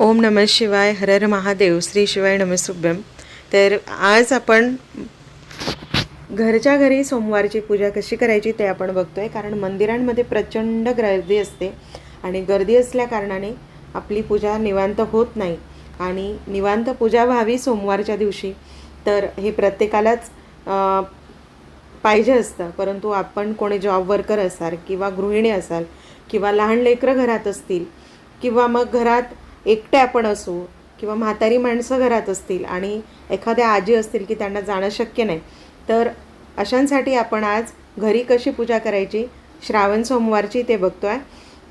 ओम नम शिवाय हरर महादेव श्री शिवाय नमसुभ्यम तर आज आपण घरच्या घरी सोमवारची पूजा कशी करायची ते आपण बघतो आहे कारण मंदिरांमध्ये प्रचंड गर्दी असते आणि गर्दी असल्या कारणाने आपली पूजा निवांत होत नाही. आणि निवांत पूजा व्हावी सोमवारच्या दिवशी तर हे प्रत्येकालाच पाहिजे असतं. परंतु आपण कोणी जॉब वर्कर असाल किंवा गृहिणी असाल किंवा लहान लेकरं घरात असतील किंवा मग घरात एकटे आपण असू किंवा म्हातारी माणसं घरात असतील आणि एखाद्या आजी असतील की त्यांना जाणं शक्य नाही तर अशांसाठी आपण आज घरी कशी पूजा करायची? श्रावण सोमवारची ते बघतो आहे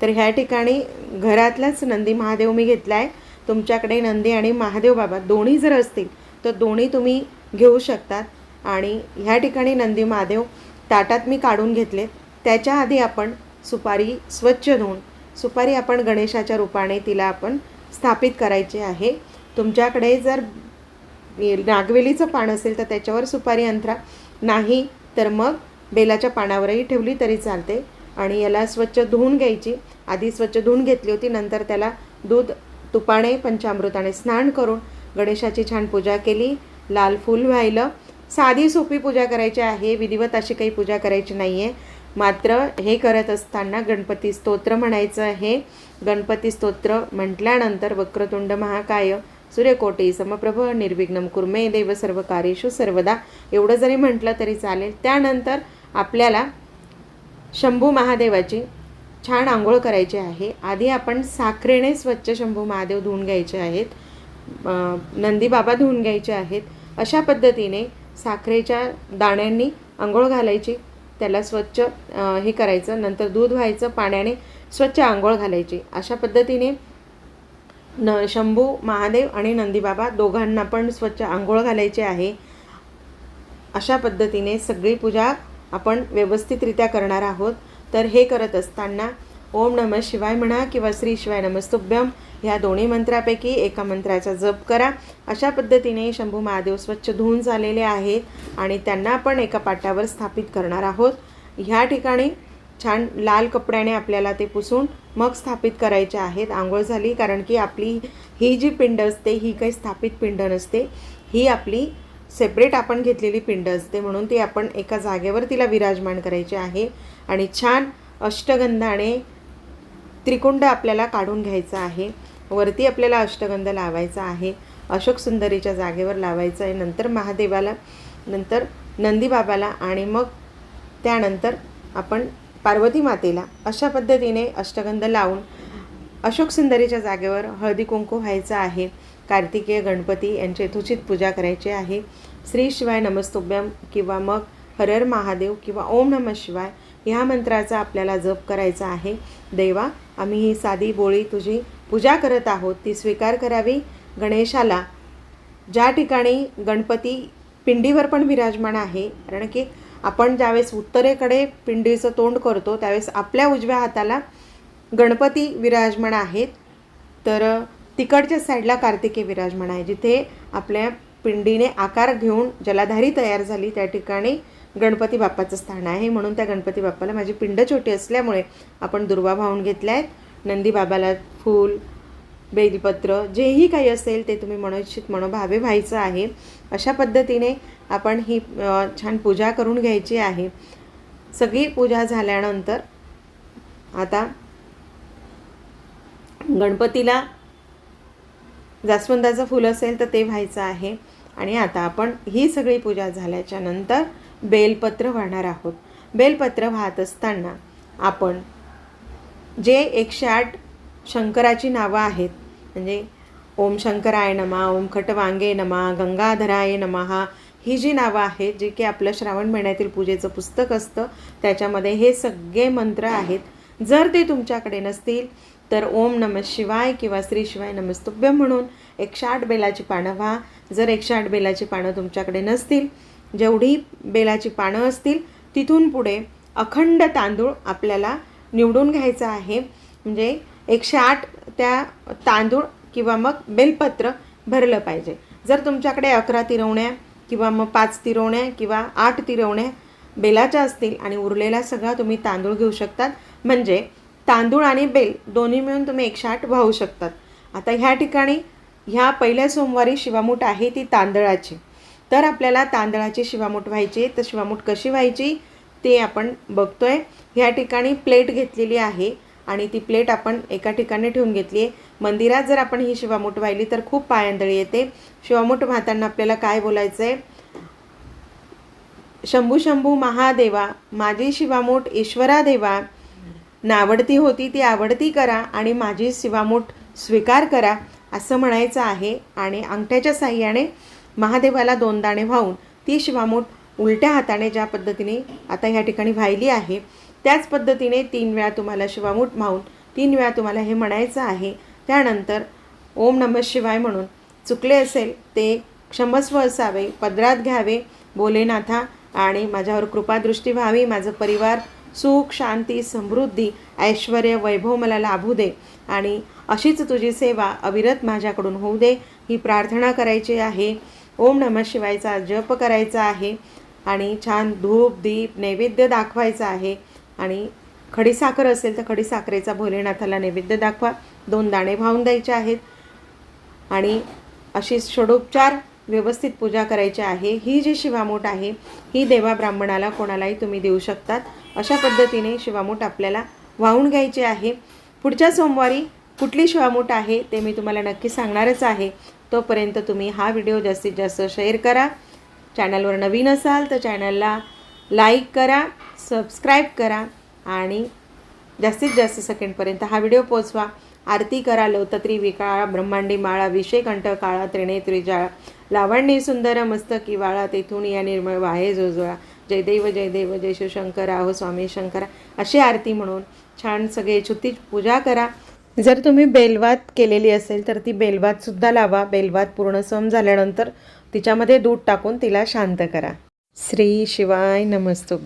तर ह्या ठिकाणी घरातलाच नंदी महादेव मी घेतला आहे तुमच्याकडे नंदी आणि महादेव बाबा दोन्ही जर असतील तर दोन्ही तुम्ही घेऊ शकतात. आणि ह्या ठिकाणी नंदी महादेव ताटात मी काढून घेतले. त्याच्या आधी आपण सुपारी स्वच्छ धुवून सुपारी आपण गणेशाच्या रूपाने तिला आपण स्थापित करायची आहे. तुमच्याकडे जर नागवेलीचं पान असेल तर त्याच्यावर सुपारी अंथरा नाही तर मग बेलाच्या पानावरही ठेवली तरी चालते. आणि याला स्वच्छ धुवून घ्यायची. आधी स्वच्छ धुवून घेतली होती. नंतर त्याला दूध तुपाने पंचामृताने स्नान करून गणेशाची छान पूजा केली. लाल फूल व्हायलं. साधी सोपी पूजा करायची आहे. विधिवत अशी काही पूजा करायची नाही आहे मात्र हे करत असताना गणपती स्तोत्र म्हणायचं आहे. गणपती स्तोत्र म्हटल्यानंतर वक्रतुंड महाकाय सूर्यकोटी समप्रभ निर्विघ्न कुर्मे देव सर्व कार्येशू सर्वदा. एवढं जरी म्हटलं तरी चालेल. त्यानंतर आपल्याला शंभू महादेवाची छान आंघोळ करायची आहे. आधी आपण साखरेने स्वच्छ शंभू महादेव धुवून घ्यायचे आहेत. नंदीबाबा धुवून घ्यायचे आहेत. अशा पद्धतीने साखरेच्या दाण्यांनी आंघोळ घालायची. त्याला स्वच्छ हे करायचं नंतर दूध व्हायचं पाण्याने स्वच्छ आंघोळ घालायची. अशा पद्धतीने न शंभू महादेव आणि नंदीबाबा दोघांना पण स्वच्छ आंघोळ घालायचे आहे. अशा पद्धतीने सगळी पूजा आपण व्यवस्थितरित्या करणार आहोत. तर हे करत असताना ओम नमः शिवाय म्हणा किंवा श्री शिवाय नमस्तुभ्यम ह्या दोन्ही मंत्रापैकी एका मंत्राचा जप करा. अशा पद्धतीने शंभू महादेव स्वच्छ धुवून झालेले आहेत आणि त्यांना आपण एका पाटावर स्थापित करणार आहोत. ह्या ठिकाणी छान लाल कपड्याने आपल्याला ते पुसून मग स्थापित करायचे आहेत. आंघोळ झाली कारण की आपली ही जी पिंड असते ही काही स्थापित पिंड नसते. ही आपली सेपरेट आपण घेतलेली पिंड असते. म्हणून ती आपण एका जागेवर तिला विराजमान करायची आहे. आणि छान अष्टगंधाने त्रिकुंड आपल्याला काढून घ्यायचा आहे. वरती आपल्याला अष्टगंध लावायचा आहे अशोक सुंदरीच्या जागेवर लावायचं आहे नंतर महादेवाला नंतर नंदीबाबाला आणि मग त्यानंतर आपण पार्वती मातेला अशा पद्धतीने अष्टगंध लावून अशोक सुंदरीच्या जागेवर हळदी कुंकू व्हायचं आहे. कार्तिकेय गणपती यांची यथोचित पूजा करायची आहे. श्री शिवाय नमस्तुभ्यम किंवा मग हरर महादेव किंवा ओम नमः शिवाय ह्या मंत्राचा आपल्याला जप करायचा आहे. देवा आम्ही ही साधी बोळी तुझी पूजा करत आहोत ती स्वीकार करावी. गणेशाला ज्या ठिकाणी गणपती पिंडीवर पण विराजमान आहे कारण की आपण ज्यावेळेस उत्तरेकडे पिंडीचं तोंड करतो त्यावेळेस आपल्या उजव्या हाताला गणपती विराजमान आहेत. तर तिकडच्या साईडला कार्तिकेय विराजमान आहे जिथे आपल्या पिंडीने आकार घेऊन जलाधारी तयार झाली त्या ठिकाणी गणपती बाप्पाचं स्थान आहे. म्हणून त्या गणपती बाप्पाला माझी पिंड छोटी असल्यामुळे आपण दुर्वा वाहून घेतल्या आहेत. नंदीबाबाला फूल बेलपत्र जेही काही असेल ते तुम्ही मनोचित मनोभावे व्हायचं आहे. अशा पद्धतीने आपण ही छान पूजा करून घ्यायची आहे. सगळी पूजा झाल्यानंतर आता गणपतीला जास्वंदाचं फुल असेल तर ते व्हायचं आहे. आणि आता आपण ही सगळी पूजा झाल्याच्यानंतर बेलपत्र वाहणार आहोत. बेलपत्र वाहत असताना आपण जे एकशे आठ शंकराची नावं आहेत म्हणजे ओम शंकराय नमा ओम खटवांगे नमा गंगाधराय नमहा ही जी नावं आहेत जी की आपलं श्रावण महिन्यातील पूजेचं पुस्तक असतं त्याच्यामध्ये हे सगळे मंत्र आहेत. जर ते तुमच्याकडे नसतील तर ओम नम शिवाय किंवा श्री शिवाय नमस्तुभ्य म्हणून एकशे आठ बेलाची पानं व्हा. जर एकशे आठ बेलाची पानं तुमच्याकडे नसतील जेवढी बेलाची पानं असतील तिथून पुढे अखंड तांदूळ आपल्याला निवडून घ्यायचं आहे. म्हणजे एकशे आठ त्या तांदूळ किंवा मग बेलपत्र भरलं पाहिजे. जर तुमच्याकडे अकरा तिरवण्या किंवा मग पाच तिरवण्या किंवा आठ तिरवण्या बेलाच्या असतील आणि उरलेला सगळा तुम्ही तांदूळ घेऊ शकतात. म्हणजे तांदूळ आणि बेल दोन्ही मिळून तुम्ही एकशे आठ वाहू शकतात. आता ह्या ठिकाणी ह्या पहिल्या सोमवारी शिवामूठ आहे ती तांदळाची. तर आपल्याला तांदळाची शिवामूठ व्हायची तर शिवामूठ कशी व्हायची? ते आपण बघतोय. ह्या ठिकाणी प्लेट घेतलेली आहे आणि ती प्लेट आपण एका ठिकाणी ठेवून घेतली आहे. मंदिरात जर आपण ही शिवामूठ वाहिली तर खूप पायंदळी येते. शिवामूठ वाहताना आपल्याला काय बोलायचं आहे शंभू शंभू महादेवा माझी शिवामूठ ईश्वरा देवा. नावडती होती ती आवडती करा आणि माझी शिवामूठ स्वीकार करा असं म्हणायचं आहे. आणि अंगठ्याच्या साह्याने महादेवाला दोन दाणे वाहून ती शिवामूठ उलट्या हाताने ज्या पद्धतीने आता ह्या ठिकाणी व्हायली आहे त्याच पद्धतीने तीन वेळा तुम्हाला शिवामूठ माहून तीन वेळा तुम्हाला हे म्हणायचं आहे. त्यानंतर ओम नमः शिवाय म्हणून चुकले असेल ते क्षमस्व असावे पदरात घ्यावे बोलेनाथा आणि माझ्यावर कृपादृष्टी व्हावी माझं परिवार सुख शांती समृद्धी ऐश्वर वैभव मला लाभू दे. आणि अशीच तुझी सेवा अविरत माझ्याकडून होऊ दे. ही प्रार्थना करायची आहे. ओम नमः शिवायचा जप करायचा आहे. आणि छान धूप दीप नैवेद्य दाखवायचा आहे. आणि खडीसाखर असेल तर खडीसाखरेचा भोलेनाथाला नैवेद्य दाखवा. दोन दाणे भावून द्यायचे आहेत. आणि अशी षडोपचार व्यवस्थित पूजा करायची आहे. ही जी शिवामूठ आहे ही देवा ब्राह्मणाला कोणालाही तुम्ही देऊ शकतात. अशा पद्धतीने शिवामूठ आपल्याला वाहून घ्यायची आहे. पुढच्या सोमवारी कुठली शिवामूठ आहे ते मी तुम्हाला नक्की सांगणारच आहे. तोपर्यंत तुम्ही हा व्हिडिओ जास्तीत जास्त शेअर करा. चॅनलवर नवीन असाल तर चॅनलला लाईक करा सबस्क्राईब करा आणि जास्तीत जास्त सेकंडपर्यंत हा व्हिडिओ पोचवा. आरती करा लोतत्री विकाळा ब्रह्मांडी माळा विषय कंठ काळा त्रिनेत्रिजाळा लावण्य सुंदर मस्तकी वाळा तेथून या निर्मळ वाहे जोजोळा. जय जयदेव जय देव हो शिवशंकर स्वामी शंकरा. अशी आरती म्हणून छान सगळे छुती पूजा करा. जर तुम्ही बेलवात केलेली असेल तर ती बेलवातसुद्धा लावा. बेलवात पूर्ण सम झाल्यानंतर तिच्यामध्ये दूध टाकून तिला शांत करा. श्री शिवाय नमस्तुभ्य.